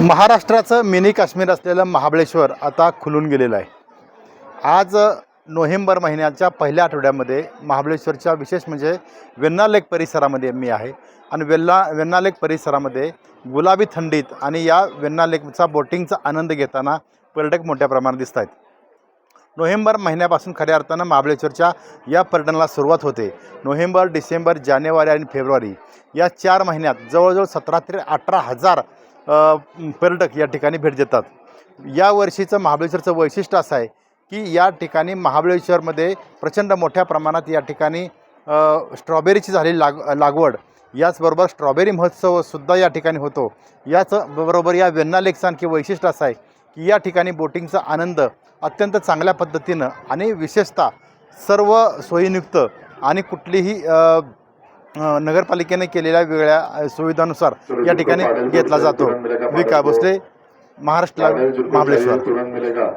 महाराष्ट्राचं मिनी काश्मीर असलेलं महाबळेश्वर आता खुलून गेलेलं आहे. आज नोव्हेंबर महिन्याच्या पहिल्या आठवड्यामध्ये महाबळेश्वरच्या विशेष म्हणजे वेन्नालेक लेक परिसरामध्ये मी आहे आणि वेल्ला वेन्नालेक लेक परिसरामध्ये गुलाबी थंडीत आणि या वेन्नालेकचा बोटिंगचा आनंद घेताना पर्यटक मोठ्या प्रमाणात दिसत आहेत. नोव्हेंबर महिन्यापासून खऱ्या अर्थानं महाबळेश्वरच्या या पर्यटनाला सुरुवात होते. नोव्हेंबर डिसेंबर जानेवारी आणि फेब्रुवारी या चार महिन्यात जवळजवळ सतरा ते अठरा हजार पर्यटक या ठिकाणी भेट देतात. या वर्षीचं महाबळेश्वरचं वैशिष्ट्य असं आहे की या ठिकाणी महाबळेश्वरमध्ये प्रचंड मोठ्या प्रमाणात या ठिकाणी स्ट्रॉबेरीची झालेली लाग लागवड याचबरोबर स्ट्रॉबेरी महोत्सवसुद्धा या ठिकाणी होतो. याच बरोबर या वेण्णा आणखी वैशिष्ट्य असं आहे की या ठिकाणी बोटिंगचा आनंद अत्यंत चांगल्या पद्धतीनं आणि विशेषतः सर्व सोयीनुक्त आणि कुठलीही नगरपालिकेने केलेल्या वेगळ्या सुविधानुसार या ठिकाणी घेतला जातो. विका भोसले महाराष्ट्र महाबळेश्वर.